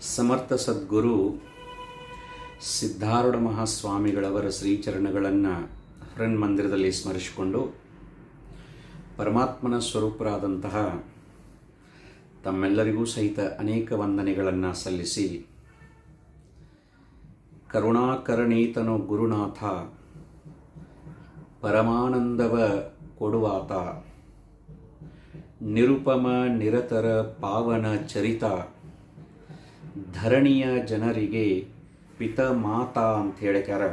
ಸಮರ್ಥ ಸದ್ಗುರು Siddharudha ಮಹಾಸ್ವಾಮಿಗಳವರ ಶ್ರೀಚರಣಗಳನ್ನು friend ಮಂದಿರದಲ್ಲಿ ಸ್ಮರಿಸಿಕೊಂಡು ಪರಮಾತ್ಮನ ಸ್ವರೂಪರಾದಂತಹ ತಮ್ಮೆಲ್ಲರಿಗೂ ಸಹಿತ ಅನೇಕ ವಂದನೆಗಳನ್ನು ಸಲ್ಲಿಸಿ ಕರುಣಾಕರಣೀತನು ಗುರುನಾಥ, ಪರಮಾನಂದವ ಕೊಡುವಾತ, ನಿರುಪಮ, ನಿರತರ, ಪಾವನ, ಚರಿತ ಧರಣಿಯ ಜನರಿಗೆ ಪಿತ ಮಾತಾ ಅಂತ ಹೇಳಿಕ್ಯಾರ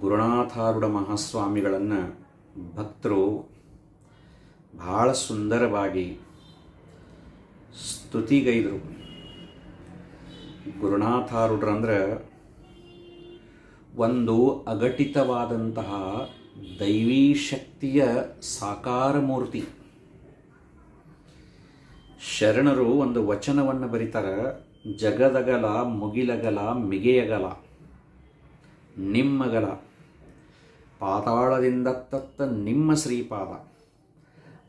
ಗುರುನಾಥಾರೂಢ ಮಹಾಸ್ವಾಮಿಗಳನ್ನು ಭಕ್ತರು ಬಹಳ ಸುಂದರವಾಗಿ ಸ್ತುತಿಗೈದರು. ಗುರುನಾಥಾರೂಢರಂದ್ರೆ ಒಂದು ಅಘಟಿತವಾದಂತಹ ದೈವೀ ಶಕ್ತಿಯ ಸಾಕಾರ ಮೂರ್ತಿ. ಶರಣರು ಒಂದು ವಚನವನ್ನು ಬರೀತಾರೆ. ಜಗದಗಲ, ಮುಗಿಲಗಲ, ಮಿಗೆಯಗಲ, ನಿಮ್ಮಗಲ. ಪಾತಾಳದಿಂದ ತತ್ತ ನಿಮ್ಮ ಶ್ರೀಪಾದ,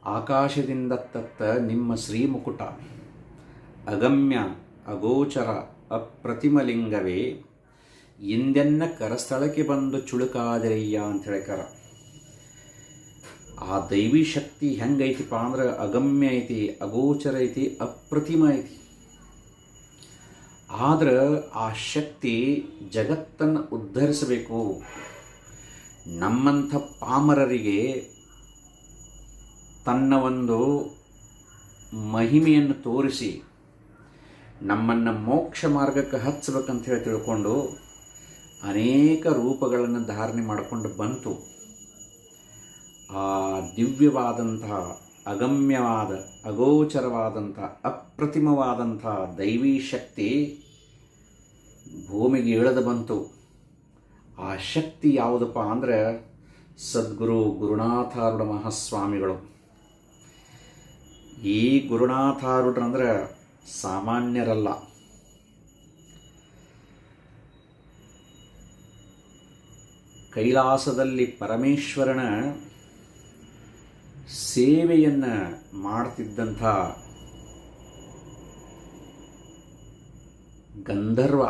ಆಕಾಶದಿಂದ ತತ್ತ ನಿಮ್ಮ ಶ್ರೀಮುಕುಟ. ಅಗಮ್ಯ, ಅಗೋಚರ, ಅಪ್ರತಿಮಲಿಂಗವೇ, ಇಂದೆನ್ನ ಕರಸ್ಥಳಕ್ಕೆ ಬಂದು ಚುಳುಕಾದಿರಯ್ಯ ಅಂತ ಕರ ಆ ದೈವಿ ಶಕ್ತಿ ಹೆಂಗೈತಿಪ್ಪ ಅಂದ್ರೆ ಅಗಮ್ಯ ಐತಿ, ಅಗೋಚರ ಐತಿ, ಅಪ್ರತಿಮ ಐತಿ. ಆದ್ರೆ ಆ ಶಕ್ತಿ ಜಗತ್ತನ್ನು ಉದ್ಧರಿಸಬೇಕು. ನಮ್ಮಂಥ ಪಾಮರರಿಗೆ ತನ್ನ ಒಂದು ಮಹಿಮೆಯನ್ನು ತೋರಿಸಿ, ನಮ್ಮನ್ನು ಮೋಕ್ಷ ಮಾರ್ಗಕ್ಕೆ ಹಚ್ಚಬೇಕಂತ ಹೇಳಿ ತಿಳ್ಕೊಂಡು ಅನೇಕ ರೂಪಗಳನ್ನು ಧಾರಣೆ ಮಾಡಿಕೊಂಡು ಬಂತು. ಆ ದಿವ್ಯವಾದಂತಹ ಅಗಮ್ಯವಾದ, ಅಗೋಚರವಾದಂಥ, ಅಪ್ರತಿಮವಾದಂಥ ದೈವೀ ಶಕ್ತಿ ಭೂಮಿಗೆ ಇಳಿದು ಬಂತು. ಆ ಶಕ್ತಿ ಯಾವುದಪ್ಪ ಅಂದ್ರೆ ಸದ್ಗುರು ಗುರುನಾಥಾರುಡ ಮಹಾಸ್ವಾಮಿಗಳು. ಈ ಗುರುನಾಥಾರುಡ್ರಂದ್ರೆ ಸಾಮಾನ್ಯರಲ್ಲ. ಕೈಲಾಸದಲ್ಲಿ ಪರಮೇಶ್ವರನ ಸೇವೆಯನ್ನು ಮಾಡ್ತಿದ್ದಂಥ ಗಂಧರ್ವ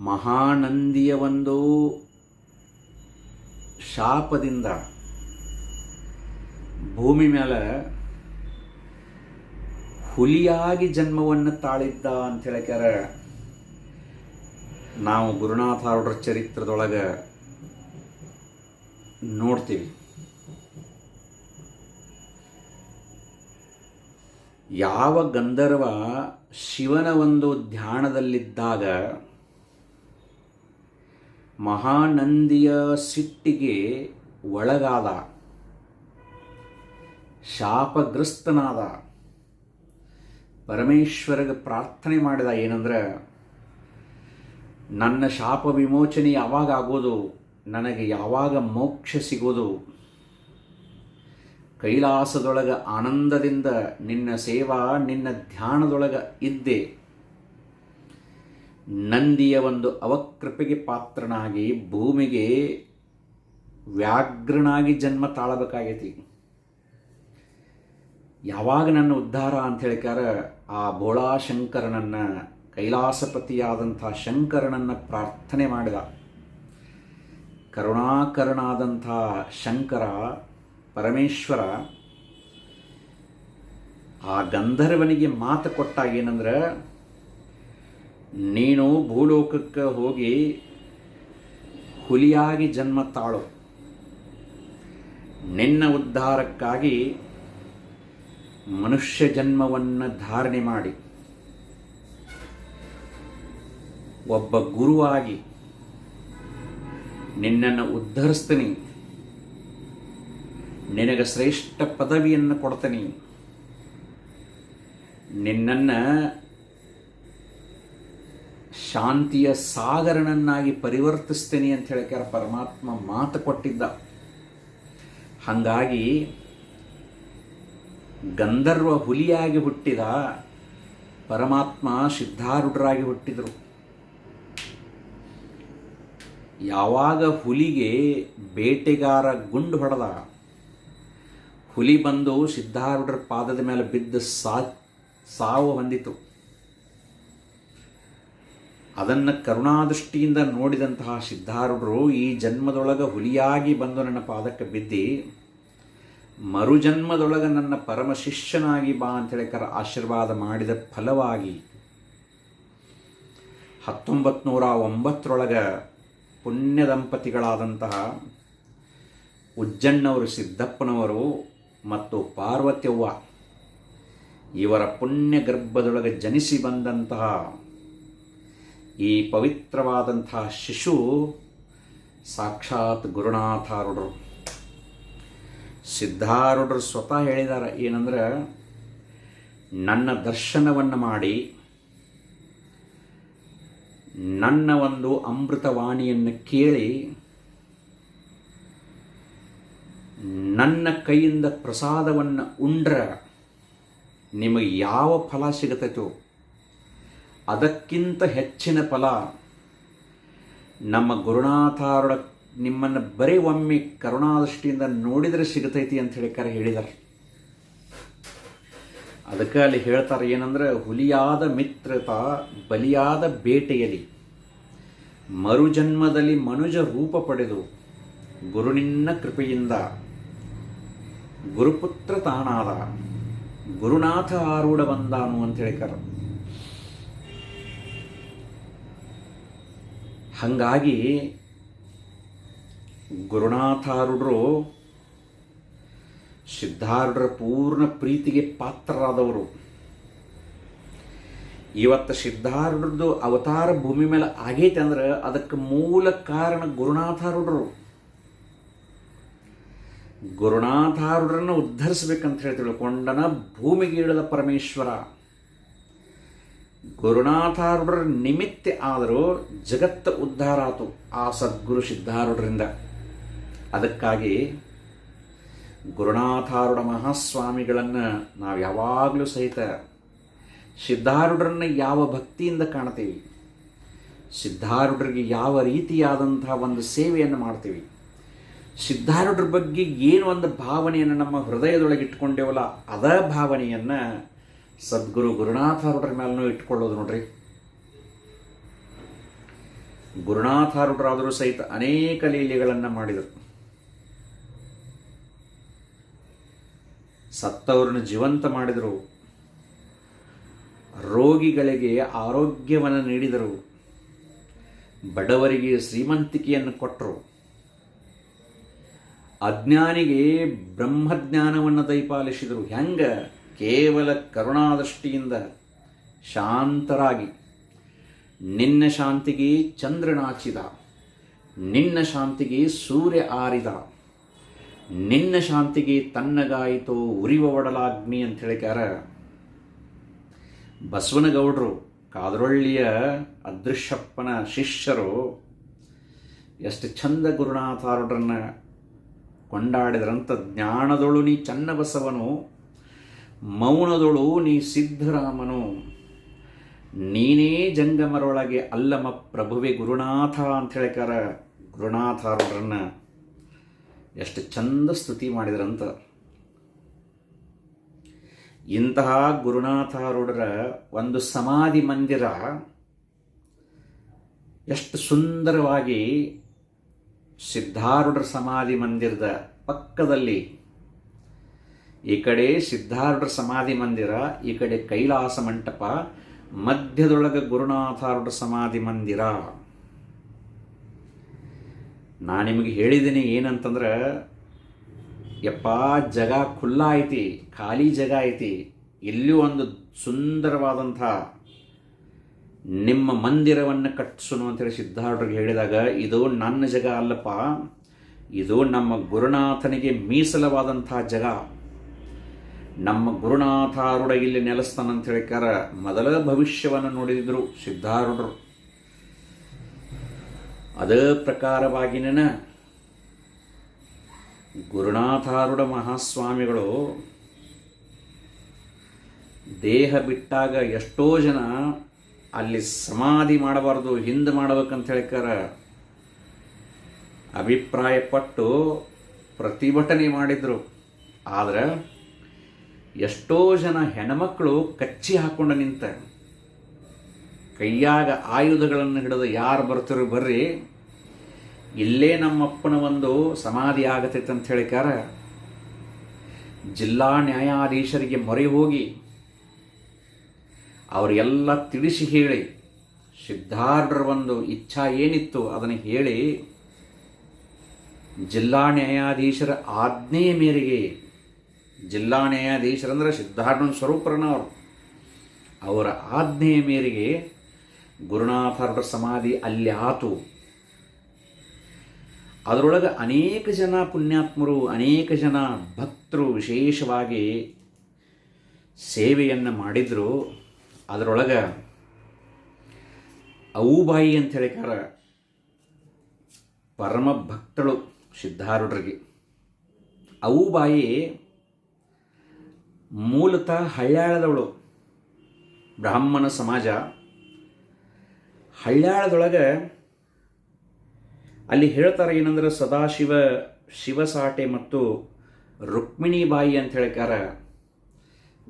ಮಹಾನಂದಿಯ ಒಂದು ಶಾಪದಿಂದ ಭೂಮಿ ಮೇಲೆ ಹುಲಿಯಾಗಿ ಜನ್ಮವನ್ನು ತಾಳಿದ್ದ ಅಂತ ಹೇಳಿಕ್ಯಾರ ನಾವು ಗುರುನಾಥಾರೂಢರ ಚರಿತ್ರದೊಳಗೆ ನೋಡ್ತೀವಿ. ಯಾವ ಗಂಧರ್ವ ಶಿವನ ಒಂದು ಧ್ಯಾನದಲ್ಲಿದ್ದಾಗ ಮಹಾನಂದಿಯ ಸಿಟ್ಟಿಗೆ ಒಳಗಾದ, ಶಾಪಗ್ರಸ್ತನಾದ ಪರಮೇಶ್ವರಗೆ ಪ್ರಾರ್ಥನೆ ಮಾಡಿದ ಏನಂದ್ರೆ, ನನ್ನ ಶಾಪ ವಿಮೋಚನೆ ಯಾವಾಗ ಆಗೋದು, ನನಗೆ ಯಾವಾಗ ಮೋಕ್ಷ ಸಿಗೋದು ಕೈಲಾಸದೊಳಗ ಆನಂದದಿಂದ ನಿನ್ನ ಸೇವಾ, ನಿನ್ನ ಧ್ಯಾನದೊಳಗ ಇದ್ದೆ. ನಂದಿಯ ಒಂದು ಅವಕೃಪೆಗೆ ಪಾತ್ರನಾಗಿ ಭೂಮಿಗೆ ವ್ಯಾಘ್ರನಾಗಿ ಜನ್ಮ ತಾಳಬೇಕಾಗೈತಿ. ಯಾವಾಗ ನನ್ನ ಉದ್ಧಾರ ಅಂತ ಹೇಳಿಕಾರ ಆ ಬೋಳಾ ಶಂಕರನನ್ನ ಕೈಲಾಸಪತಿಯಾದಂಥ ಶಂಕರನನ್ನ ಪ್ರಾರ್ಥನೆ ಮಾಡಿದ. ಕರುಣಾಕರನಾದಂಥ ಶಂಕರ ಪರಮೇಶ್ವರ ಆ ಗಂಧರ್ವನಿಗೆ ಮಾತು ಕೊಟ್ಟಾಗ ಏನಂದ್ರೆ, ನೀನು ಭೂಲೋಕಕ್ಕೆ ಹೋಗಿ ಹುಲಿಯಾಗಿ ಜನ್ಮ ತಾಳು. ನಿನ್ನ ಉದ್ಧಾರಕ್ಕಾಗಿ ಮನುಷ್ಯ ಜನ್ಮವನ್ನು ಧಾರಣೆ ಮಾಡಿ. ಒಬ್ಬ ಗುರುವಾಗಿ ನಿನ್ನನ್ನು ಉದ್ಧರಿಸ್ತೀನಿ. ನಿನಗೆ ಶ್ರೇಷ್ಠ ಪದವಿಯನ್ನು ಕೊಡ್ತೀನಿ. ನಿನ್ನನ್ನು ಶಾಂತಿಯ ಸಾಗರನನ್ನಾಗಿ ಪರಿವರ್ತಿಸ್ತೀನಿ ಅಂತ ಹೇಳ್ಕ್ಯಾರ ಪರಮಾತ್ಮ ಮಾತು ಕೊಟ್ಟಿದ್ದ. ಹಾಗಾಗಿ ಗಂಧರ್ವ ಹುಲಿಯಾಗಿ ಹುಟ್ಟಿದ ಪರಮಾತ್ಮ ಸಿದ್ಧಾರೂಢರಾಗಿ ಹುಟ್ಟಿದರು. ಯಾವಾಗ ಹುಲಿಗೆ ಬೇಟೆಗಾರ ಗುಂಡು ಹೊಡೆದ ಹುಲಿ ಬಂದು ಸಿದ್ಧಾರೂಢರ ಪಾದದ ಮೇಲೆ ಬಿದ್ದು ಸಾ, ಸಾವು ಹೊಂದಿತು. ಅದನ್ನು ಕರುಣಾದೃಷ್ಟಿಯಿಂದ ನೋಡಿದಂತಹ ಸಿದ್ಧಾರೂಢರು ಈ ಜನ್ಮದೊಳಗೆ ಹುಲಿಯಾಗಿ ಬಂದು ನನ್ನ ಪಾದಕ್ಕೆ ಬಿದ್ದಿ, ಮರುಜನ್ಮದೊಳಗ ನನ್ನ ಪರಮ ಶಿಷ್ಯನಾಗಿ ಬಾ ಅಂತೇಳಿ ಕರ ಆಶೀರ್ವಾದ ಮಾಡಿದ ಫಲವಾಗಿ ಹತ್ತೊಂಬತ್ತು ನೂರ ಒಂಬತ್ತರೊಳಗ ಪುಣ್ಯ ದಂಪತಿಗಳಾದಂತಹ ಉಜ್ಜಣ್ಣವರು ಸಿದ್ದಪ್ಪನವರು ಮತ್ತು ಪಾರ್ವತ್ಯವ್ವ, ಇವರ ಪುಣ್ಯ ಗರ್ಭದೊಳಗೆ ಜನಿಸಿ ಬಂದಂತಹ ಈ ಪವಿತ್ರವಾದಂತಹ ಶಿಶು ಸಾಕ್ಷಾತ್ ಗುರುನಾಥಾರುಡರು ಸಿದ್ಧಾರೂಢರು ಸ್ವತಃ ಹೇಳಿದ್ದಾರೆ, ಏನಂದ್ರೆ ನನ್ನ ದರ್ಶನವನ್ನು ಮಾಡಿ, ನನ್ನ ಒಂದು ಅಮೃತವಾಣಿಯನ್ನು ಕೇಳಿ ನನ್ನ ಕೈಯಿಂದ ಪ್ರಸಾದವನ್ನು ಉಂಡ್ರ ನಿಮಗೆ ಯಾವ ಫಲ ಸಿಗತೈತೋ ಅದಕ್ಕಿಂತ ಹೆಚ್ಚಿನ ಫಲ ನಮ್ಮ ಗುರುನಾಥಾರುಡ ನಿಮ್ಮನ್ನು ಬರೀ ಒಮ್ಮೆ ಕರುಣಾದೃಷ್ಟಿಯಿಂದ ನೋಡಿದರೆ ಸಿಗತೈತಿ ಅಂತ ಹೇಳಿಕಾರ ಹೇಳಿದ್ದಾರೆ ಅದಕ್ಕೆ ಅಲ್ಲಿ ಹೇಳ್ತಾರೆ ಏನಂದ್ರೆ, ಹುಲಿಯಾದ ಮಿತ್ರತ ಬಲಿಯಾದ ಬೇಟೆಯಲ್ಲಿ ಮರುಜನ್ಮದಲ್ಲಿ ಮನುಜ ರೂಪ ಪಡೆದು ಗುರುನಿನ್ನ ಕೃಪೆಯಿಂದ ಗುರುಪುತ್ರ ತಾನಾದ. ಗುರುನಾಥ ಆರೂಢ ಬಂದಾನು ಅಂತ ಹೇಳಿಕರ ಹಂಗಾಗಿ ಗುರುನಾಥಾರುಡ್ರು ಸಿದ್ಧಾರುಡ್ರ ಪೂರ್ಣ ಪ್ರೀತಿಗೆ ಪಾತ್ರರಾದವರು. ಇವತ್ತು ಸಿದ್ಧಾರುಡ್ರದ್ದು ಅವತಾರ ಭೂಮಿ ಮೇಲೆ ಆಗೈತೆ ಅಂದ್ರೆ ಅದಕ್ಕೆ ಮೂಲ ಕಾರಣ ಗುರುನಾಥಾರುಡ್ರು ಗುರುನಾಥಾರುಡ್ರನ್ನ ಉದ್ಧರಿಸಬೇಕಂತ ಹೇಳಿ ತಿಳ್ಕೊಂಡನ ಭೂಮಿಗೆ ಇಳಿದ ಪರಮೇಶ್ವರ. ಗುರುನಾಥಾರುಡರ ನಿಮಿತ್ತ ಆದರೂ ಜಗತ್ತು ಉದ್ಧಾರ ಆತು ಆ ಸದ್ಗುರು ಸಿದ್ಧಾರುಡರಿಂದ ಅದಕ್ಕಾಗಿ ಗುರುನಾಥಾರುಡ ಮಹಾಸ್ವಾಮಿಗಳನ್ನು ನಾವು ಯಾವಾಗಲೂ ಸಹಿತ ಸಿದ್ಧಾರುಡರನ್ನು ಯಾವ ಭಕ್ತಿಯಿಂದ ಕಾಣ್ತೀವಿ ಸಿದ್ಧಾರುಡರಿಗೆ ಯಾವ ರೀತಿಯಾದಂತಹ ಒಂದು ಸೇವೆಯನ್ನು ಮಾಡ್ತೀವಿ ಸಿದ್ಧಾರೂಢರ ಬಗ್ಗೆ ಏನು ಒಂದು ಭಾವನೆಯನ್ನು ನಮ್ಮ ಹೃದಯದೊಳಗೆ ಇಟ್ಕೊಂಡೇವಲ್ಲ, ಅದ ಭಾವನೆಯನ್ನು ಸದ್ಗುರು ಗುರುನಾಥಾರೂಢರ ಮೇಲೂ ಇಟ್ಕೊಳ್ಳೋದು ನೋಡ್ರಿ. ಗುರುನಾಥಾರೂಢರಾದರೂ ಸಹಿತ ಅನೇಕ ಲೀಲೆಗಳನ್ನು ಮಾಡಿದರು. ಸತ್ತವರನ್ನು ಜೀವಂತ ಮಾಡಿದರು. ರೋಗಿಗಳಿಗೆ ಆರೋಗ್ಯವನ್ನು ನೀಡಿದರು. ಬಡವರಿಗೆ ಶ್ರೀಮಂತಿಕೆಯನ್ನು ಕೊಟ್ಟರು. ಅಜ್ಞಾನಿಗೆ ಬ್ರಹ್ಮಜ್ಞಾನವನ್ನು ದಯಪಾಲಿಸಿದರು ಹೆಂಗ? ಕೇವಲ ಕರುಣಾದೃಷ್ಟಿಯಿಂದ ಶಾಂತರಾಗಿ. ನಿನ್ನ ಶಾಂತಿಗೆ ಚಂದ್ರನಾಚಿದ ನಿನ್ನ ಶಾಂತಿಗೆ ಸೂರ್ಯ ಆರಿದ. ನಿನ್ನ ಶಾಂತಿಗೆ ತನ್ನಗಾಯಿತೋ ಉರಿವ ಒಡಲಾಗ್ನಿ ಅಂತ ಹೇಳಿಕಾರ ಬಸವನಗೌಡರು, ಕಾದರೊಳ್ಳಿಯ ಅದೃಶ್ಯಪ್ಪನ ಶಿಷ್ಯರು, ಎಷ್ಟು ಚಂದ ಗುರುನಾಥಾರುಡ್ರನ್ನ ಕೊಂಡಾಡಿದ್ರಂತ ಜ್ಞಾನದೊಳು ನೀ ಚನ್ನಬಸವನು, ಮೌನದೊಳು ನೀ ಸಿದ್ಧರಾಮನು. ನೀನೇ ಜಂಗಮರೊಳಗೆ ಅಲ್ಲಮ ಪ್ರಭುವೆ ಗುರುನಾಥ ಅಂತ ಹೇಳಿಕಾರ ಗುರುನಾಥರನ್ನು ಎಷ್ಟು ಚಂದ ಸ್ತುತಿ ಮಾಡಿದ್ರಂತ. ಇಂತಹ ಗುರುನಾಥಾರುಡರ ಒಂದು ಸಮಾಧಿ ಮಂದಿರ ಎಷ್ಟು ಸುಂದರವಾಗಿ ಸಿದ್ಧಾರೂಢರ ಸಮಾಧಿ ಮಂದಿರದ ಪಕ್ಕದಲ್ಲಿ ಈ ಕಡೆ ಸಿದ್ಧಾರೂಢರ ಸಮಾಧಿ ಮಂದಿರ, ಈ ಕಡೆ ಕೈಲಾಸ ಮಂಟಪ, ಮಧ್ಯದೊಳಗೆ ಗುರುನಾಥಾರುಡ್ರ ಸಮಾಧಿ ಮಂದಿರ. ನಾನು ನಿಮಗೆ ಹೇಳಿದ್ದೀನಿ ಏನಂತಂದ್ರೆ, ಯಪ್ಪ ಜಗ ಖುಲ್ಲ ಐತಿ, ಖಾಲಿ ಜಗ ಐತಿ ಇಲ್ಲಿ ಒಂದು ಸುಂದರವಾದಂಥ ನಿಮ್ಮ ಮಂದಿರವನ್ನು ಕಟ್ಟಿಸೋನು ಅಂತೇಳಿ ಸಿದ್ಧಾರೂಢರಿಗೆ ಹೇಳಿದಾಗ, ಇದು ನನ್ನ ಜಗ ಅಲ್ಲಪ್ಪ, ಇದು ನಮ್ಮ ಗುರುನಾಥನಿಗೆ ಮೀಸಲವಾದಂತಹ ಜಗ. ನಮ್ಮ ಗುರುನಾಥಾರುಡ ಇಲ್ಲಿ ನೆಲೆಸ್ತಾನಂತ ಹೇಳಿಕಾರ ಮೊದಲ ಭವಿಷ್ಯವನ್ನು ನೋಡಿದ್ರು ಸಿದ್ಧಾರೂಢರು. ಅದೇ ಪ್ರಕಾರವಾಗಿನ ಗುರುನಾಥಾರುಡ ಮಹಾಸ್ವಾಮಿಗಳು ದೇಹ ಬಿಟ್ಟಾಗ ಎಷ್ಟೋ ಜನ ಅಲ್ಲಿ ಸಮಾಧಿ ಮಾಡಬಾರ್ದು, ಹಿಂದೆ ಮಾಡ್ಬೇಕಂತ ಹೇಳಿಕಾರ ಅಭಿಪ್ರಾಯಪಟ್ಟು ಪ್ರತಿಭಟನೆ ಮಾಡಿದರು. ಆದರೆ ಎಷ್ಟೋ ಜನ ಹೆಣ್ಮಕ್ಳು ಕಚ್ಚಿ ಹಾಕ್ಕೊಂಡು ನಿಂತ, ಕೈಯಾಗ ಆಯುಧಗಳನ್ನು ಹಿಡಿದು ಯಾರು ಬರ್ತಾರೋ ಬರ್ರಿ, ಇಲ್ಲೇ ನಮ್ಮಪ್ಪನ ಒಂದು ಸಮಾಧಿ ಆಗತೈತೆ ಅಂತ ಹೇಳಿಕಾರ ಜಿಲ್ಲಾ ನ್ಯಾಯಾಧೀಶರಿಗೆ ಮೊರೆ ಹೋಗಿ ಅವರೆಲ್ಲ ತಿಳಿಸಿ ಹೇಳಿ. ಸಿದ್ಧಾರ್ಢರ ಒಂದು ಇಚ್ಛಾ ಏನಿತ್ತು ಅದನ್ನು ಹೇಳಿ, ಜಿಲ್ಲಾ ನ್ಯಾಯಾಧೀಶರ ಆಜ್ಞೆಯ ಮೇರೆಗೆ, ಜಿಲ್ಲಾ ನ್ಯಾಯಾಧೀಶರಂದ್ರೆ ಸಿದ್ಧಾರ್ಢನ ಸ್ವರೂಪರನವರು ಅವರ ಆಜ್ಞೆಯ ಮೇರೆಗೆ ಗುರುನಾಥರ ಸಮಾಧಿ ಅಲ್ಲಿ ಆತು. ಅದರೊಳಗೆ ಅನೇಕ ಜನ ಪುಣ್ಯಾತ್ಮರು, ಅನೇಕ ಜನ ಭಕ್ತರು ವಿಶೇಷವಾಗಿ ಸೇವೆಯನ್ನು ಮಾಡಿದರು. ಅದರೊಳಗೆ ಅವುಬಾಯಿ ಅಂತ ಹೇಳಿಕಾರ ಪರಮ ಭಕ್ತಳು ಸಿದ್ಧಾರೂಢರಿಗೆ. ಅವುಬಾಯಿ ಮೂಲತಃ ಹಳ್ಯಾಳದವಳು, ಬ್ರಾಹ್ಮಣ ಸಮಾಜ. ಹಳ್ಯಾಳದೊಳಗೆ ಅಲ್ಲಿ ಹೇಳ್ತಾರೆ ಏನಂದ್ರೆ ಸದಾಶಿವ, ಶಿವಸಾಟೆ ಮತ್ತು ರುಕ್ಮಿಣಿಬಾಯಿ ಅಂತ ಹೇಳಿಕಾರ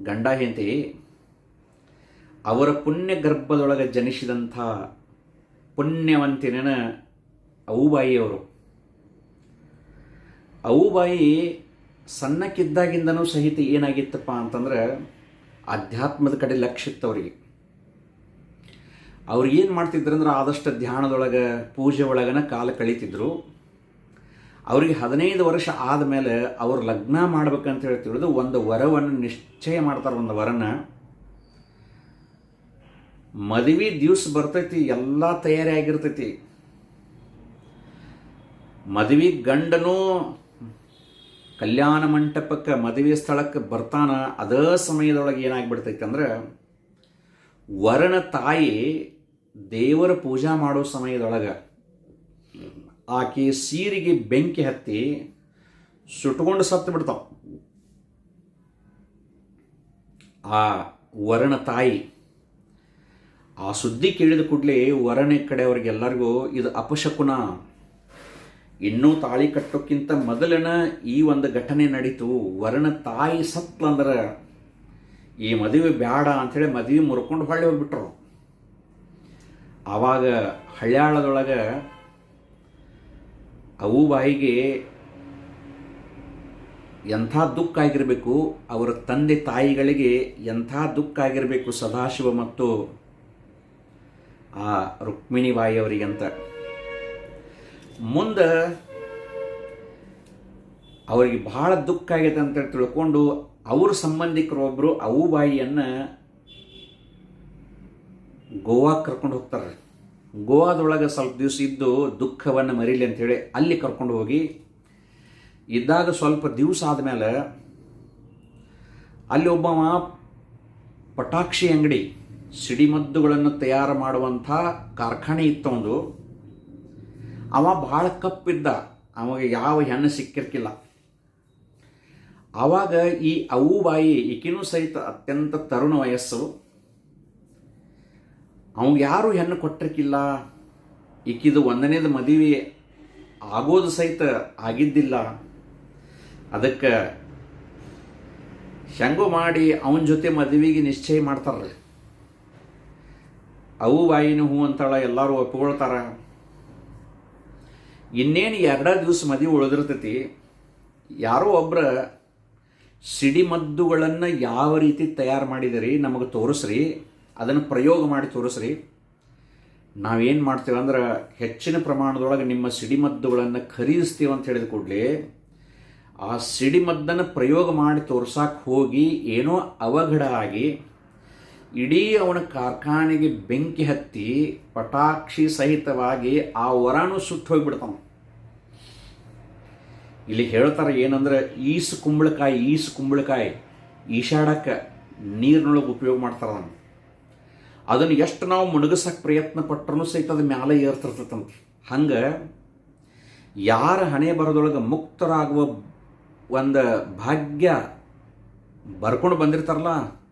ಗಂಡ ಹೆಂಡತಿ. ಅವರ ಪುಣ್ಯ ಗರ್ಭದೊಳಗೆ ಜನಿಸಿದಂಥ ಪುಣ್ಯವಂತಿನ ಅವುಬಾಯಿಯವರು ಅವುಬಾಯಿ ಸಣ್ಣಕ್ಕಿದ್ದಾಗಿಂದನೂ ಸಹಿತ ಏನಾಗಿತ್ತಪ್ಪ ಅಂತಂದ್ರೆ ಅಧ್ಯಾತ್ಮದ ಕಡೆ ಲಕ್ಷ್ಯ ಇತ್ತು ಅವರಿಗೆ. ಅವ್ರು ಏನು ಮಾಡ್ತಿದ್ರು ಅಂದ್ರೆ ಆದಷ್ಟು ಧ್ಯಾನದೊಳಗೆ ಪೂಜೆ ಒಳಗನ ಕಾಲ ಕಳೀತಿದ್ರು. ಅವರಿಗೆ ಹದಿನೈದು ವರ್ಷ ಆದಮೇಲೆ ಅವ್ರು ಲಗ್ನ ಮಾಡ್ಬೇಕಂತ ಹೇಳಿ ತಿಳಿದು ಒಂದು ವರವನ್ನು ನಿಶ್ಚಯ ಮಾಡ್ತಾರೆ, ಒಂದು ವರನ. ಮದುವೆ ದಿವಸ ಬರ್ತೈತಿ, ಎಲ್ಲ ತಯಾರಿ ಆಗಿರ್ತೈತಿ. ಮದುವೆ ಗಂಡನೂ ಕಲ್ಯಾಣ ಮಂಟಪಕ್ಕೆ, ಮದುವೆ ಸ್ಥಳಕ್ಕೆ ಬರ್ತಾನ, ಅದೇ ಸಮಯದೊಳಗೆ ಏನಾಗ್ಬಿಡ್ತೈತೆ ಅಂದ್ರೆ, ವರನ ತಾಯಿ ದೇವರ ಪೂಜಾ ಮಾಡೋ ಸಮಯದೊಳಗೆ ಆಕೆ ಸೀರಿಗೆ ಬೆಂಕಿ ಹತ್ತಿ ಸುಟ್ಕೊಂಡು ಸತ್ತು ಬಿಡ್ತಾವ. ಆ ವರನ ತಾಯಿ ಆ ಸುದ್ದಿ ಕೇಳಿದ ಕೂಡಲೇ ವರನೆ ಕಡೆಯವರಿಗೆಲ್ಲರಿಗೂ ಇದು ಅಪಶಕುನ. ಇನ್ನೂ ತಾಳಿ ಕಟ್ಟೋಕ್ಕಿಂತ ಮೊದಲಿನ ಈ ಒಂದು ಘಟನೆ ನಡೀತು. ವರನ ತಾಯಿ ಸತ್ಲಂದ್ರೆ ಈ ಮದುವೆ ಬೇಡ ಅಂಥೇಳಿ ಮದುವೆ ಮುರ್ಕೊಂಡು ಹೊಳ್ಳಿ ಹೋಗ್ಬಿಟ್ರು. ಆವಾಗ ಹಳ್ಯಾಳದೊಳಗೆ ಅವು ಬಾಯಿಗೆ ಎಂಥ ದುಃಖ ಆಗಿರಬೇಕು, ಅವರ ತಂದೆ ತಾಯಿಗಳಿಗೆ ಎಂಥ ದುಃಖ ಆಗಿರಬೇಕು ಸದಾಶಿವ ಮತ್ತು ಆ ರುಕ್ಮಿಣಿ ಬಾಯಿಯವರಿಗೆ ಅಂತ ಮುಂದೆ ಅವರಿಗೆ ಬಹಳ ದುಃಖ ಆಗೈತೆ ಅಂತ ತಿಳ್ಕೊಂಡು ಅವ್ರ ಸಂಬಂಧಿಕರೊಬ್ಬರು ಅವು ಬಾಯಿಯನ್ನು ಗೋವಾ ಕರ್ಕೊಂಡು ಹೋಗ್ತಾರೆ. ಗೋವಾದೊಳಗೆ ಸ್ವಲ್ಪ ದಿವಸ ಇದ್ದು ದುಃಖವನ್ನು ಮರೀಲಿ ಅಂಥೇಳಿ ಅಲ್ಲಿ ಕರ್ಕೊಂಡು ಹೋಗಿ, ಇದ್ದಾಗ ಸ್ವಲ್ಪ ದಿವಸ ಆದಮೇಲೆ ಅಲ್ಲಿ ಒಬ್ಬವ ಪಟಾಕ್ಷಿ ಅಂಗಡಿ ಸಿಡಿಮದ್ದುಗಳನ್ನು ತಯಾರು ಮಾಡುವಂಥ ಕಾರ್ಖಾನೆ ಇತ್ತು ಅವ ಭಾಳ ಕಪ್ಪಿದ್ದ. ಅವಾಗ ಯಾವ ಹೆಣ್ಣು ಸಿಕ್ಕಿರ್ಕಿಲ್ಲ. ಆವಾಗ ಈ ಅವು ಬಾಯಿ ಈಕಿನೂ ಸಹಿತ ಅತ್ಯಂತ ತರುಣ ವಯಸ್ಸು. ಅವ್ಗೆ ಯಾರು ಹೆಣ್ಣು ಕೊಟ್ಟಿರ್ಕಿಲ್ಲ. ಈಕಿದು ಒಂದನೇದು ಮದುವೆ ಆಗೋದು ಸಹಿತ ಆಗಿದ್ದಿಲ್ಲ. ಅದಕ್ಕೆ ಹೆಂಗೋ ಮಾಡಿ ಅವನ ಜೊತೆ ಮದುವೆಗೆ ನಿಶ್ಚಯ ಮಾಡ್ತಾರ ಅವು ಬಾಯಿನ ಹೂ ಅಂತಾಳ ಎಲ್ಲರೂ ಒಪ್ಕೊಳ್ತಾರ ಇನ್ನೇನು ಎರಡ ದಿವಸ ಮದಿ ಉಳಿದಿರ್ತೈತಿ, ಯಾರೋ ಒಬ್ಬರ ಸಿಡಿಮದ್ದುಗಳನ್ನು ಯಾವ ರೀತಿ ತಯಾರು ಮಾಡಿದಿರಿ ನಮಗೆ ತೋರಿಸ್ರಿ, ಅದನ್ನು ಪ್ರಯೋಗ ಮಾಡಿ ತೋರಿಸ್ರಿ. ನಾವೇನು ಮಾಡ್ತೀವಿ ಅಂದ್ರೆ ಹೆಚ್ಚಿನ ಪ್ರಮಾಣದೊಳಗೆ ನಿಮ್ಮ ಸಿಡಿಮದ್ದುಗಳನ್ನು ಖರೀದಿಸ್ತೀವಿ ಅಂತ ಹೇಳಿದ ಕೂಡಲೇ, ಆ ಸಿಡಿಮದ್ದನ್ನು ಪ್ರಯೋಗ ಮಾಡಿ ತೋರ್ಸಕ್ಕೆ ಹೋಗಿ ಏನೋ ಅವಘಡ ಆಗಿ ಇಡೀ ಅವನ ಕಾರ್ಖಾನೆಗೆ ಬೆಂಕಿ ಹತ್ತಿ ಪಟಾಕ್ಷಿ ಸಹಿತವಾಗಿ ಆ ವರಾನು ಸುಟ್ಟು ಹೋಗಿಬಿಡ್ತಾನ. ಇಲ್ಲಿ ಹೇಳ್ತಾರೆ ಏನಂದ್ರೆ, ಈಸು ಕುಂಬಳಕಾಯಿ ಈಸು ಕುಂಬಳಕಾಯಿ ಈಶಾಡಕ್ಕೆ ನೀರಿನೊಳಗೆ ಉಪಯೋಗ ಮಾಡ್ತಾರೆ ಅದನ್ನು. ಅದನ್ನು ಎಷ್ಟು ನಾವು ಮುಣಗಸಕ್ಕೆ ಪ್ರಯತ್ನ ಪಟ್ಟರೂ ಸಹಿತ ಅದು ಮ್ಯಾಲೆ ಏರ್ತಿರ್ತದಂತ ಹಂಗೆ ಯಾರ ಹಣೆ ಬರೋದೊಳಗೆ ಮುಕ್ತರಾಗುವ ಒಂದು ಭಾಗ್ಯ ಬರ್ಕೊಂಡು ಬಂದಿರ್ತಾರಲ್ಲ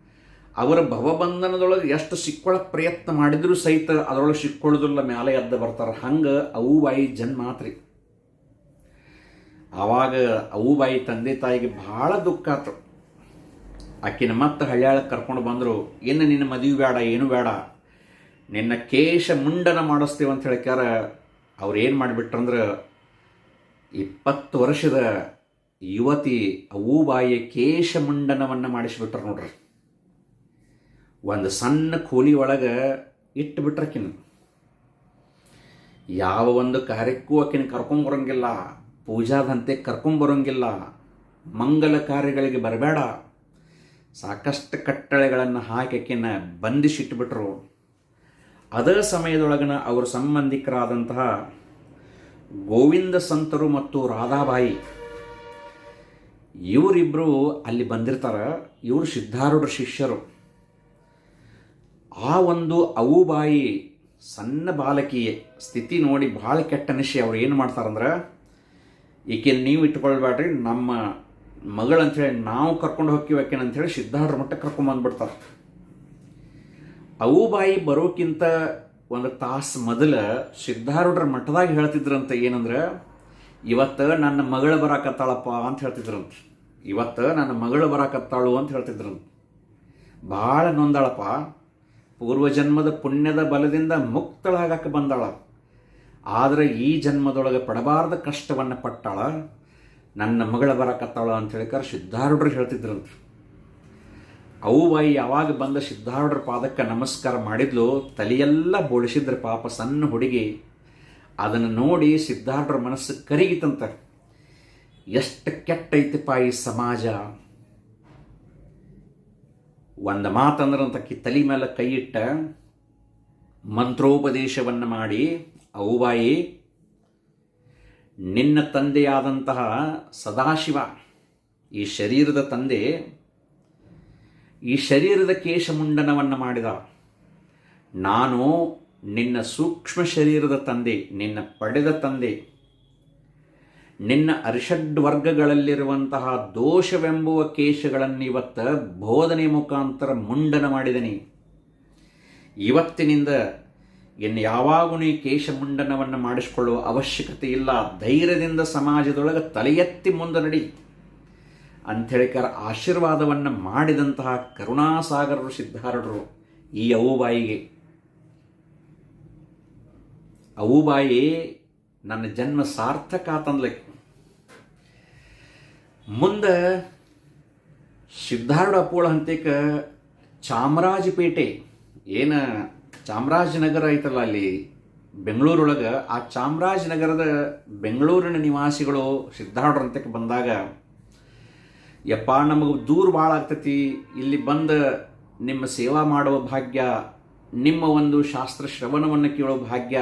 ಅವರ ಭವಬಂಧನದೊಳಗೆ ಎಷ್ಟು ಸಿಕ್ಕೊಳ ಪ್ರಯತ್ನ ಮಾಡಿದರೂ ಸಹಿತ ಅದರೊಳಗೆ ಸಿಕ್ಕೊಳ್ಳೋದಿಲ್ಲ, ಮ್ಯಾಲೆ ಎದ್ದ ಬರ್ತಾರೆ. ಹಂಗೆ ಅವು ಬಾಯಿ ಜನ್ಮ ಮಾತ್ರಿ ಆವಾಗ ಅವು ಬಾಯಿ ತಂದೆ ತಾಯಿಗೆ ಭಾಳ ದುಃಖ ಆತು. ಆಕಿನ ಮತ್ತೆ ಹಳ್ಯಾಳಕ್ಕೆ ಕರ್ಕೊಂಡು ಬಂದರು ಏನು ನಿನ್ನ ಮದುವೆ ಬೇಡ, ಏನು ಬೇಡ. ನಿನ್ನ ಕೇಶ ಮುಂಡನ ಮಾಡಿಸ್ತೀವಿ ಅಂತ ಹೇಳ್ಕ್ಯಾರ. ಅವ್ರು ಏನು ಮಾಡಿಬಿಟ್ರಂದ್ರೆ, ಇಪ್ಪತ್ತು ವರ್ಷದ ಯುವತಿ ಬಾಯಿಯ ಕೇಶ ಮುಂಡನವನ್ನು ಮಾಡಿಸಿಬಿಟ್ರು ನೋಡ್ರಿ. ಒಂದು ಸಣ್ಣ ಕೋಲಿ ಒಳಗೆ ಇಟ್ಟು ಬಿಟ್ರಕಿನ ಯಾವ ಒಂದು ಕಾರ್ಯಕ್ಕೂ ಆಕಿನ ಕರ್ಕೊಂಬರಂಗಿಲ್ಲ ಪೂಜಾದಂತೆ ಕರ್ಕೊಂಬರಂಗಿಲ್ಲ ಮಂಗಲ ಕಾರ್ಯಗಳಿಗೆ ಬರಬೇಡ. ಸಾಕಷ್ಟು ಕಟ್ಟಳೆಗಳನ್ನು ಹಾಕಿ ಆಕಿನ ಬಂಧಿಸಿಟ್ಬಿಟ್ರು. ಅದೇ ಸಮಯದೊಳಗನ ಅವರ ಸಂಬಂಧಿಕರಾದಂತಹ ಗೋವಿಂದ ಸಂತರು ಮತ್ತು ರಾಧಾಬಾಯಿ ಇವರಿಬ್ಬರು ಅಲ್ಲಿ ಬಂದಿರ್ತಾರೆ. ಇವರು ಸಿದ್ಧಾರೂಢ ಶಿಷ್ಯರು. ಆ ಒಂದು ಅವುಬಾಯಿ ಸಣ್ಣ ಬಾಲಕಿಯ ಸ್ಥಿತಿ ನೋಡಿ ಭಾಳ ಕೆಟ್ಟ ಅನಿಸಿ ಅವ್ರು ಏನು ಮಾಡ್ತಾರಂದ್ರೆ ಈಕೆ ನೀವು ಇಟ್ಕೊಳ್ಬೇಡ್ರಿ ನಮ್ಮ ಮಗಳಂಥೇಳಿ ನಾವು ಕರ್ಕೊಂಡು ಹೋಗಿ ಆಕೆನ ಅಂಥೇಳಿ ಮಟ್ಟ ಕರ್ಕೊಂಡು ಕರ್ಕೊಂಬಂದ್ಬಿಡ್ತಾರೆ ಅವುಬಾಯಿ ಬರೋಕ್ಕಿಂತ ಒಂದು ತಾಸು ಮೊದಲು ಸಿದ್ಧಾರೂಢರ ಮಠದಾಗ ಹೇಳ್ತಿದ್ರಂತ ಏನಂದ್ರೆ, ಇವತ್ತು ನನ್ನ ಮಗಳು ಬರಾಕತ್ತಾಳಪ್ಪ ಅಂತ ಹೇಳ್ತಿದ್ರಂತ. ಇವತ್ತು ನನ್ನ ಮಗಳು ಬರಾಕತ್ತಾಳು ಅಂತ ಹೇಳ್ತಿದ್ರಂತ. ಭಾಳ ನೊಂದಾಳಪ್ಪ. ಪೂರ್ವಜನ್ಮದ ಪುಣ್ಯದ ಬಲದಿಂದ ಮುಕ್ತಳಾಗಕ್ಕೆ ಬಂದಾಳ. ಆದರೆ ಈ ಜನ್ಮದೊಳಗೆ ಪಡಬಾರ್ದ ಕಷ್ಟವನ್ನು ಪಟ್ಟಾಳ. ನನ್ನ ಮಗಳ ಬರಕತ್ತಾಳ ಅಂತ ಹೇಳಿಕಾರ ಸಿದ್ಧಾರೂಢರು ಹೇಳ್ತಿದ್ರಂತ. ಬಾಯಿ ಯಾವಾಗ ಬಂದ ಸಿದ್ಧಾರೂಢರ ಪಾದಕ್ಕೆ ನಮಸ್ಕಾರ ಮಾಡಿದ್ಲು ತಲೆಯೆಲ್ಲ ಬೋಳಿಸಿದ್ರ ಪಾಪ ಸಣ್ಣ ಹುಡುಗಿ. ಅದನ್ನು ನೋಡಿ ಸಿದ್ಧಾರೂಢರ ಮನಸ್ಸು ಕರಿಗಿತಂತ. ಎಷ್ಟು ಕೆಟ್ಟೈತಿಪ್ಪ ಈ ಸಮಾಜ. ಒಂದು ಮಾತಂದ್ರಂತಕ್ಕಿ ತಲೆ ಮೇಲೆ ಕೈ ಇಟ್ಟ ಮಂತ್ರೋಪದೇಶವನ್ನು ಮಾಡಿ ಅವುಬಾಯಿ ನಿನ್ನ ತಂದೆಯಾದಂತಹ ಸದಾಶಿವ, ಈ ಶರೀರದ ತಂದೆ, ಈ ಶರೀರದ ಕೇಶಮುಂಡನವನ್ನು ಮಾಡಿದ. ನಾನು ನಿನ್ನ ಸೂಕ್ಷ್ಮ ಶರೀರದ ತಂದೆ, ನಿನ್ನ ಪಡೆದ ತಂದೆ. ನಿನ್ನ ಅರಿಷಡ್ ವರ್ಗಗಳಲ್ಲಿರುವಂತಹ ದೋಷವೆಂಬುವ ಕೇಶಗಳನ್ನು ಇವತ್ತ ಬೋಧನೆ ಮುಖಾಂತರ ಮುಂಡನ ಮಾಡಿದನಿ. ಇವತ್ತಿನಿಂದ ಇನ್ನು ಯಾವಾಗೂ ನೀ ಕೇಶ ಮುಂಡನವನ್ನು ಮಾಡಿಸಿಕೊಳ್ಳುವ ಅವಶ್ಯಕತೆ ಇಲ್ಲ. ಧೈರ್ಯದಿಂದ ಸಮಾಜದೊಳಗೆ ತಲೆ ಎತ್ತಿ ಮುಂದೆ ನಡಿ. ಅಂಥೇಳಿಕರ ಆಶೀರ್ವಾದವನ್ನು ಮಾಡಿದಂತಹ ಕರುಣಾಸಾಗರರು ಸಿದ್ಧಾರಡರು ಈ ಅವುಬಾಯಿಗೆ ಅವುಬಾಯಿ ನನ್ನ ಜನ್ಮ ಸಾರ್ಥಕ ಮುಂದೆ ಸಿದ್ಧಾರೂಢ ಅಪ್ಪೋಳ ಹಂತೇಕ ಚಾಮರಾಜಪೇಟೆ. ಏನು ಚಾಮರಾಜನಗರ ಐತಲ್ಲ ಅಲ್ಲಿ? ಬೆಂಗಳೂರೊಳಗೆ ಆ ಚಾಮರಾಜನಗರದ ಬೆಂಗಳೂರಿನ ನಿವಾಸಿಗಳು ಸಿದ್ಧಾರೂಢರಂತಕ್ಕೆ ಬಂದಾಗ, ಯಪ್ಪ ನಮಗೆ ದೂರ ಭಾಳ ಆಗ್ತೈತಿ, ಇಲ್ಲಿ ಬಂದು ನಿಮ್ಮ ಸೇವಾ ಮಾಡುವ ಭಾಗ್ಯ, ನಿಮ್ಮ ಒಂದು ಶಾಸ್ತ್ರ ಶ್ರವಣವನ್ನು ಕೇಳೋ ಭಾಗ್ಯ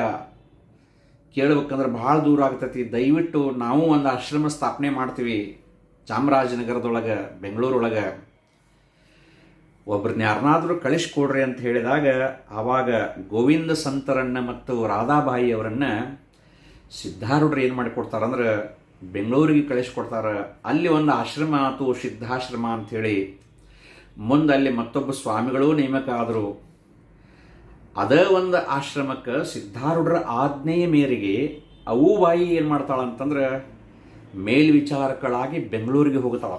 ಕೇಳಬೇಕಂದ್ರೆ ಭಾಳ ದೂರ ಆಗ್ತೈತಿ. ದಯವಿಟ್ಟು ನಾವು ಒಂದು ಆಶ್ರಮ ಸ್ಥಾಪನೆ ಮಾಡ್ತೀವಿ. ಚಾಮರಾಜನಗರದೊಳಗೆ, ಬೆಂಗಳೂರೊಳಗೆ ಒಬ್ರನ್ನ ಯಾರನ್ನಾದರೂ ಕಳಿಸ್ಕೊಡ್ರಿ ಅಂತ ಹೇಳಿದಾಗ, ಆವಾಗ ಗೋವಿಂದ ಸಂತರನ್ನ ಮತ್ತು ರಾಧಾಬಾಯಿ ಅವರನ್ನು ಸಿದ್ಧಾರೂಢರು ಏನು ಮಾಡಿಕೊಡ್ತಾರಂದ್ರೆ ಬೆಂಗಳೂರಿಗೆ ಕಳಿಸ್ಕೊಡ್ತಾರೆ. ಅಲ್ಲಿ ಒಂದು ಆಶ್ರಮ ಆತು, ಸಿದ್ಧಾಶ್ರಮ ಅಂಥೇಳಿ. ಮುಂದೆ ಅಲ್ಲಿ ಮತ್ತೊಬ್ಬ ಸ್ವಾಮಿಗಳೂ ನೇಮಕ ಆದರು. ಅದೇ ಒಂದು ಆಶ್ರಮಕ್ಕೆ ಸಿದ್ಧಾರೂಢರ ಆಜ್ಞೆಯ ಮೇರೆಗೆ ಅವು ಬಾಯಿ ಏನು ಮಾಡ್ತಾಳಂತಂದ್ರೆ ಮೇಲ್ವಿಚಾರಕಳಾಗಿ ಬೆಂಗಳೂರಿಗೆ ಹೋಗ್ತಾಳ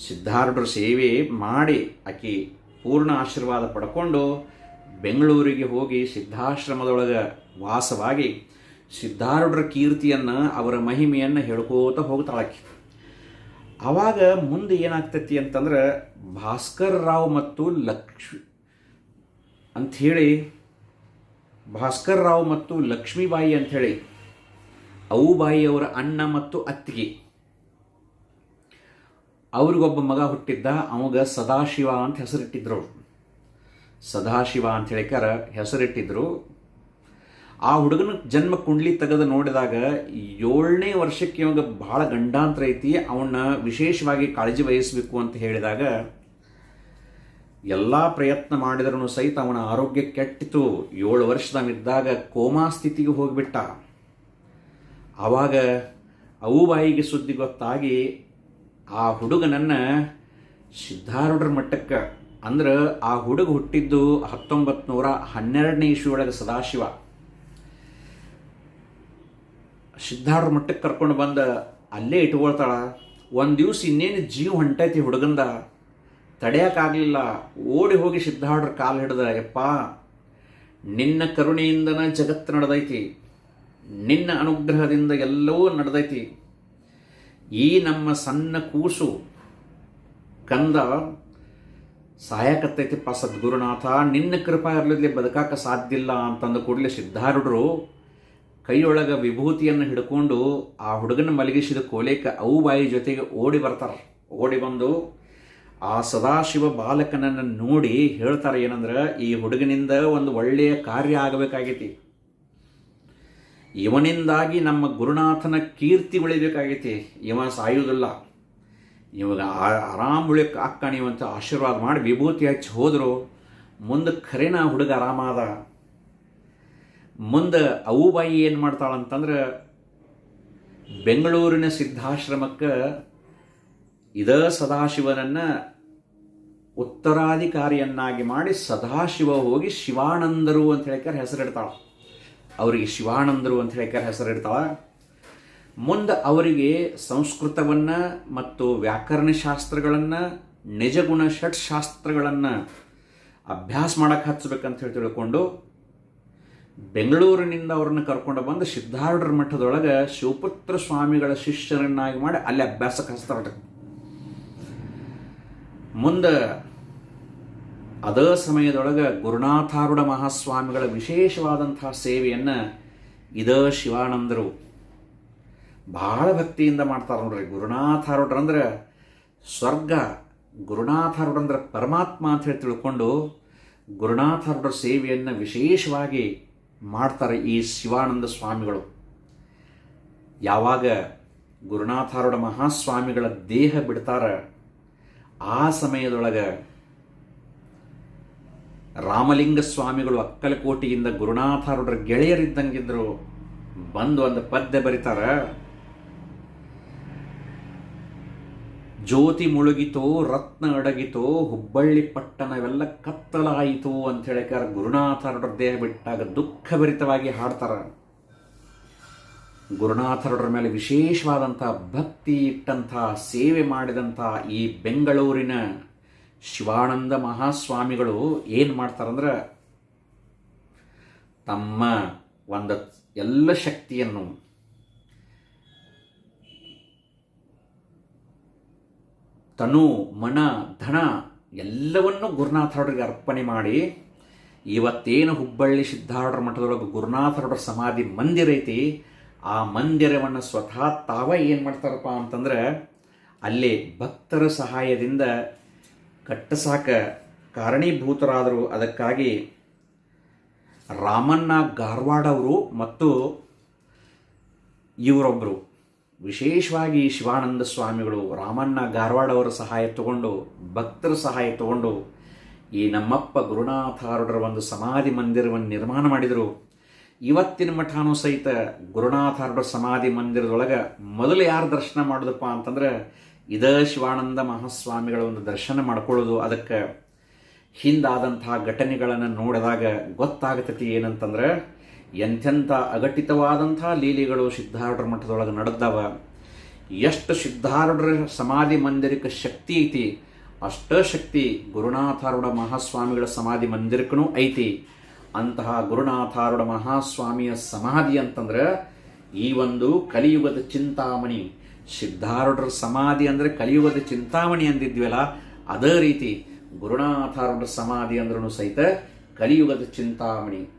ಸಿದ್ಧಾರ್ಢರ ಸೇವೆ ಮಾಡಿ ಆಕಿ ಪೂರ್ಣ ಆಶೀರ್ವಾದ ಪಡ್ಕೊಂಡು ಬೆಂಗಳೂರಿಗೆ ಹೋಗಿ ಸಿದ್ಧಾಶ್ರಮದೊಳಗೆ ವಾಸವಾಗಿ ಸಿದ್ಧಾರ್ಢರ ಕೀರ್ತಿಯನ್ನು ಅವರ ಮಹಿಮೆಯನ್ನು ಹೇಳ್ಕೋತ ಹೋಗ್ತಾಳಾಕಿ ಆವಾಗ ಮುಂದೆ ಏನಾಗ್ತೈತಿ ಅಂತಂದ್ರೆ ಭಾಸ್ಕರ್ ರಾವ್ ಮತ್ತು ಲಕ್ಷ್ಮಿ ಅಂಥೇಳಿ, ಭಾಸ್ಕರ್ ರಾವ್ ಮತ್ತು ಲಕ್ಷ್ಮೀಬಾಯಿ ಅಂಥೇಳಿ ಅವರ ಅಣ್ಣ ಮತ್ತು ಅತ್ತಿಗೆ. ಅವ್ರಿಗೊಬ್ಬ ಮಗ ಹುಟ್ಟಿದ್ದ, ಅವಾಗ ಸದಾಶಿವ ಅಂತ ಹೆಸರಿಟ್ಟಿದ್ರು ಸದಾಶಿವ ಅಂತ ಹೇಳಿಕಾರ ಹೆಸರಿಟ್ಟಿದ್ರು. ಆ ಹುಡುಗನ ಜನ್ಮ ಕುಂಡ್ಲಿ ತೆಗೆದು ನೋಡಿದಾಗ ಏಳನೇ ವರ್ಷಕ್ಕೆ ಇವಾಗ ಬಹಳ ಗಂಡಾಂತರ ಐತಿ, ಅವನ್ನ ವಿಶೇಷವಾಗಿ ಕಾಳಜಿ ವಹಿಸಬೇಕು ಅಂತ ಹೇಳಿದಾಗ ಎಲ್ಲ ಪ್ರಯತ್ನ ಮಾಡಿದ್ರೂ ಸಹಿತ ಅವನ ಆರೋಗ್ಯ ಕೆಟ್ಟಿತು. ಏಳು ವರ್ಷದವನಿದ್ದಾಗ ಕೋಮಾ ಸ್ಥಿತಿಗೆ ಹೋಗಿಬಿಟ್ಟ. ಆವಾಗ ಅವು ಬಾಯಿಗೆ ಸುದ್ದಿ ಗೊತ್ತಾಗಿ ಆ ಹುಡುಗನನ್ನು ಸಿದ್ಧಾರೂಢರ ಮಟ್ಟಕ್ಕೆ, ಅಂದ್ರೆ ಆ ಹುಡುಗ ಹುಟ್ಟಿದ್ದು ಹತ್ತೊಂಬತ್ತು ನೂರ ಹನ್ನೆರಡನೇ ಇಸ್ವಿಯೊಳಗೆ ಸದಾಶಿವ. ಸಿದ್ಧಾರೂಢರ ಮಟ್ಟಕ್ಕೆ ಕರ್ಕೊಂಡು ಬಂದ, ಅಲ್ಲೇ ಇಟ್ಕೊಳ್ತಾಳ, ಒಂದು ದಿವ್ಸ ಇನ್ನೇನು ಜೀವ ಹೊಂಟೈತಿ ಹುಡುಗಂದ ತಡೆಯೋಕ್ಕಾಗಲಿಲ್ಲ ಓಡಿ ಹೋಗಿ ಸಿದ್ಧಾರೂಢರ ಕಾಲು ಹಿಡ್ದ, ಯಪ್ಪ, ನಿನ್ನ ಕರುಣೆಯಿಂದನ ಜಗತ್ತು ನಡೆದೈತಿ ನಿನ್ನ ಅನುಗ್ರಹದಿಂದ ಎಲ್ಲವೂ ನಡೆದೈತಿ. ಈ ನಮ್ಮ ಸಣ್ಣ ಕೂಸು ಕಂದ ಸಾಯಕತ್ತೈತಿಪ್ಪ ಸದ್ಗುರುನಾಥ. ನಿನ್ನ ಕೃಪಾ ಇರಲಿಲ್ಲ ಬದುಕಾಕ ಸಾಧ್ಯ ಇಲ್ಲ ಅಂತಂದು ಕೂಡಲೇ ಸಿದ್ಧಾರೂಢರು ಕೈಯೊಳಗೆ ವಿಭೂತಿಯನ್ನು ಹಿಡ್ಕೊಂಡು ಆ ಹುಡುಗನ ಮಲಗಿಸಿದ ಕೋಲೇಕ ಅವು ಬಾಯಿ ಜೊತೆಗೆ ಓಡಿ ಬರ್ತಾರೆ. ಓಡಿ ಬಂದು ಆ ಸದಾಶಿವ ಬಾಲಕನನ್ನು ನೋಡಿ ಹೇಳ್ತಾರೆ ಏನಂದ್ರೆ, ಈ ಹುಡುಗನಿಂದ ಒಂದು ಒಳ್ಳೆಯ ಕಾರ್ಯ ಆಗಬೇಕಾಗೈತಿ. ಇವನಿಂದಾಗಿ ನಮ್ಮ ಗುರುನಾಥನ ಕೀರ್ತಿ ಉಳಿಬೇಕಾಗೈತಿ. ಇವ ಸಾಯುವುದಿಲ್ಲ. ಇವಾಗ ಆರಾಮ್ ಉಳಿಯಕ್ಕೆ ಅಂತ ಆಶೀರ್ವಾದ ಮಾಡಿ ವಿಭೂತಿ ಹಚ್ಚಿ ಹೋದರು. ಮುಂದೆ ಖರೇನ ಹುಡುಗ ಆರಾಮಾದ ಮುಂದೆ ಬಾಯಿ ಏನು ಮಾಡ್ತಾಳಂತಂದ್ರೆ ಬೆಂಗಳೂರಿನ ಸಿದ್ಧಾಶ್ರಮಕ್ಕೆ ಇದ ಸದಾಶಿವನನ್ನು ಉತ್ತರಾಧಿಕಾರಿಯನ್ನಾಗಿ ಮಾಡಿ ಸದಾಶಿವ ಹೋಗಿ ಶಿವಾನಂದರು ಅಂತ ಹೇಳಿಕಾರೆ ಹೆಸರಿಡ್ತಾಳೆ. ಅವರಿಗೆ ಶಿವಾನಂದರು ಅಂತ ಹೇಳಿ ಹೆಸರು ಇರ್ತಾವ ಮುಂದೆ ಅವರಿಗೆ ಸಂಸ್ಕೃತವನ್ನು ಮತ್ತು ವ್ಯಾಕರಣ ಶಾಸ್ತ್ರಗಳನ್ನು, ನಿಜಗುಣ ಷಟ್ಶಾಸ್ತ್ರಗಳನ್ನು ಅಭ್ಯಾಸ ಮಾಡಕ್ಕೆ ಹಚ್ಚಬೇಕಂತ ಹೇಳಿ ತಿಳ್ಕೊಂಡು ಬೆಂಗಳೂರಿನಿಂದ ಅವ್ರನ್ನ ಕರ್ಕೊಂಡು ಬಂದು ಸಿದ್ಧಾರ್ಢರ ಮಠದೊಳಗೆ ಶಿವಪುತ್ರ ಸ್ವಾಮಿಗಳ ಶಿಷ್ಯರನ್ನಾಗಿ ಮಾಡಿ ಅಲ್ಲಿ ಅಭ್ಯಾಸಕ್ಕೆ ಹಚ್ತಾರೆ ಮುಂದೆ ಅದ ಸಮಯದೊಳಗೆ ಗುರುನಾಥಾರುಢ ಮಹಾಸ್ವಾಮಿಗಳ ವಿಶೇಷವಾದಂತಹ ಸೇವೆಯನ್ನು ಇದೇ ಶಿವಾನಂದರು ಭಾಳ ಭಕ್ತಿಯಿಂದ ಮಾಡ್ತಾರೆ ನೋಡ್ರಿ. ಗುರುನಾಥಾರುಡ್ರ ಅಂದ್ರೆ ಸ್ವರ್ಗ ಗುರುನಾಥಾರುಡ್ರ ಅಂದ್ರೆ ಪರಮಾತ್ಮ ಅಂತ ಹೇಳಿ ತಿಳ್ಕೊಂಡು ಗುರುನಾಥಾರುಡ್ರ ಸೇವೆಯನ್ನು ವಿಶೇಷವಾಗಿ ಮಾಡ್ತಾರೆ ಈ ಶಿವಾನಂದ ಸ್ವಾಮಿಗಳು. ಯಾವಾಗ ಗುರುನಾಥಾರುಡ ಮಹಾಸ್ವಾಮಿಗಳ ದೇಹ ಬಿಡ್ತಾರ, ಆ ಸಮಯದೊಳಗೆ ರಾಮಲಿಂಗ ಸ್ವಾಮಿಗಳು ಅಕ್ಕಲಕೋಟೆಯಿಂದ ಗುರುನಾಥರುಡ್ರ ಗೆಳೆಯರಿದ್ದಂಗಿದ್ರು. ಬಂದು ಒಂದು ಪದ್ಯ ಬರೀತಾರ. ಜ್ಯೋತಿ ಮುಳುಗಿತೋ, ರತ್ನ ಅಡಗಿತೋ, ಹುಬ್ಬಳ್ಳಿ ಪಟ್ಟಣವೆಲ್ಲ ಕತ್ತಲಾಯಿತು ಅಂತ ಹೇಳಿಕಾರ ಗುರುನಾಥರುಡ್ರ ದೇಹ ಬಿಟ್ಟಾಗ ದುಃಖಭರಿತವಾಗಿ ಹಾಡ್ತಾರ. ಗುರುನಾಥರುಡ್ರ ಮೇಲೆ ವಿಶೇಷವಾದಂಥ ಭಕ್ತಿ ಇಟ್ಟಂಥ, ಸೇವೆ ಮಾಡಿದಂಥ ಈ ಬೆಂಗಳೂರಿನ ಶಿವಾನಂದ ಮಹಾಸ್ವಾಮಿಗಳು ಏನು ಮಾಡ್ತಾರಂದ್ರೆ ತಮ್ಮ ಒಂದು ಎಲ್ಲ ಶಕ್ತಿಯನ್ನು ತನು, ಮನ, ಧನ ಎಲ್ಲವನ್ನು ಗುರುನಾಥರೊಡರಿಗೆ ಅರ್ಪಣೆ ಮಾಡಿ ಇವತ್ತೇನು ಹುಬ್ಬಳ್ಳಿ ಸಿದ್ಧಾರ್ಡ್ರ ಮಠದೊಳಗೆ ಗುರುನಾಥರೊಡರ ಸಮಾಧಿ ಮಂದಿರ ಐತಿ, ಆ ಮಂದಿರವನ್ನು ಸ್ವತಃ ತಾವೇ ಏನು ಮಾಡ್ತಾರಪ್ಪ ಅಂತಂದ್ರೆ ಅಲ್ಲಿ ಭಕ್ತರ ಸಹಾಯದಿಂದ ಕಟ್ಟಸಾಕ ಕಾರಣೀಭೂತರಾದರು. ಅದಕ್ಕಾಗಿ ರಾಮಣ್ಣ ಗಾರ್ವಾಡ್ ಅವರು ಮತ್ತು ಇವರೊಬ್ಬರು ವಿಶೇಷವಾಗಿ ಶಿವಾನಂದ ಸ್ವಾಮಿಗಳು, ರಾಮಣ್ಣ ಗಾರ್ವಾಡವರ ಸಹಾಯ ತಗೊಂಡು, ಭಕ್ತರ ಸಹಾಯ ತಗೊಂಡು ಈ ನಮ್ಮಪ್ಪ ಗುರುನಾಥಾರುಡರ ಒಂದು ಸಮಾಧಿ ಮಂದಿರವನ್ನು ನಿರ್ಮಾಣ ಮಾಡಿದರು. ಇವತ್ತಿನ ಮಠಾನು ಸಹಿತ ಗುರುನಾಥಾರುಡರ ಸಮಾಧಿ ಮಂದಿರದೊಳಗೆ ಮೊದಲು ಯಾರು ದರ್ಶನ ಮಾಡೋದಪ್ಪ ಅಂತಂದ್ರೆ ಇದ ಶಿವಾನಂದ ಮಹಾಸ್ವಾಮಿಗಳ ಒಂದು ದರ್ಶನ ಮಾಡ್ಕೊಳ್ಳೋದು ಅದಕ್ಕೆ ಹಿಂದಾದಂತಹ ಘಟನೆಗಳನ್ನು ನೋಡಿದಾಗ ಗೊತ್ತಾಗತೈತಿ ಏನಂತಂದ್ರೆ ಎಂಥೆಂಥ ಅಘಟಿತವಾದಂಥ ಲೀಲೆಗಳು ಸಿದ್ಧಾರೂಢರ ಮಠದೊಳಗೆ ನಡೆದವ. ಎಷ್ಟು ಸಿದ್ಧಾರೂಢರ ಸಮಾಧಿ ಮಂದಿರಕ್ಕೆ ಶಕ್ತಿ ಐತಿ, ಅಷ್ಟ ಶಕ್ತಿ ಗುರುನಾಥಾರೂಢ ಮಹಾಸ್ವಾಮಿಗಳ ಸಮಾಧಿ ಮಂದಿರಕ್ಕೂ ಐತಿ. ಅಂತಹ ಗುರುನಾಥಾರೂಢ ಮಹಾಸ್ವಾಮಿಯ ಸಮಾಧಿ ಅಂತಂದ್ರೆ ಈ ಒಂದು ಕಲಿಯುಗದ ಚಿಂತಾಮಣಿ ಸಿದ್ಧಾರೂಢರ ಸಮಾಧಿ ಅಂದರೆ ಕಲಿಯುಗದ ಚಿಂತಾಮಣಿ ಅಂದಿದ್ವಲ್ಲ ಅದೇ ರೀತಿ ಗುರುನಾಥಾರೂಢರ ಸಮಾಧಿ ಅಂದ್ರೂ ಸಹಿತ ಕಲಿಯುಗದ ಚಿಂತಾಮಣಿ.